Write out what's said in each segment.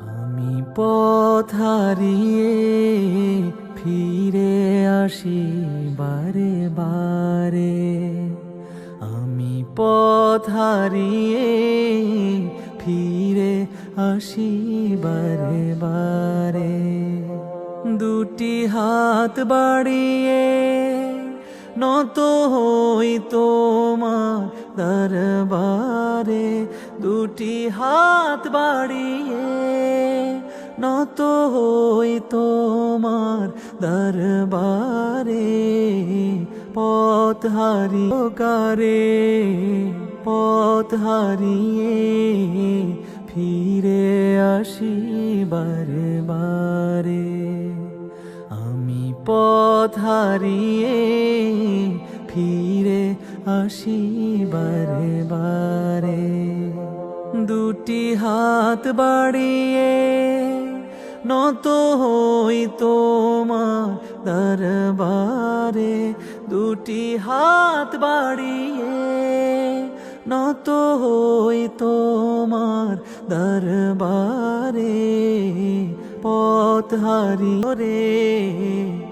আমি পথ হারিয়ে ফিরে আসি বারে বারে। আমি পথ হারিয়ে ফিরে আসি বারে বারে। দুটি হাত বাড়িয়ে নত হই তোমার দরবারে, দুটি হাত বাড়িয়ে নত হই তোমার দরবারে, পথ হারিয়ে কারে, পথ হারিয়ে ফিরে আসি বারে বারে। আমি পথ হারিয়ে ফিরে আসি বারে বারে। দুটি হাত বাড়িয়ে নত হই তোমার দরবারে। দুটি হাত বাড়িয়ে নত হই তোমার দরবারে। পথ হারিয়ে রে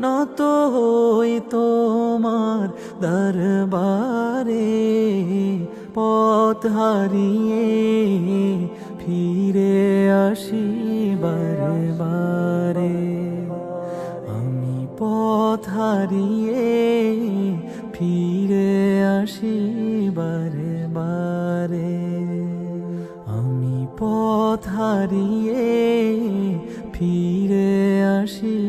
নত হই তোমার দরবারে, পথ হারিয়ে ফিরে আসি বারে আমি পথ হারিয়ে ফিরে আসি বারে বারে আমি পথ হারিয়ে ফিরে আসি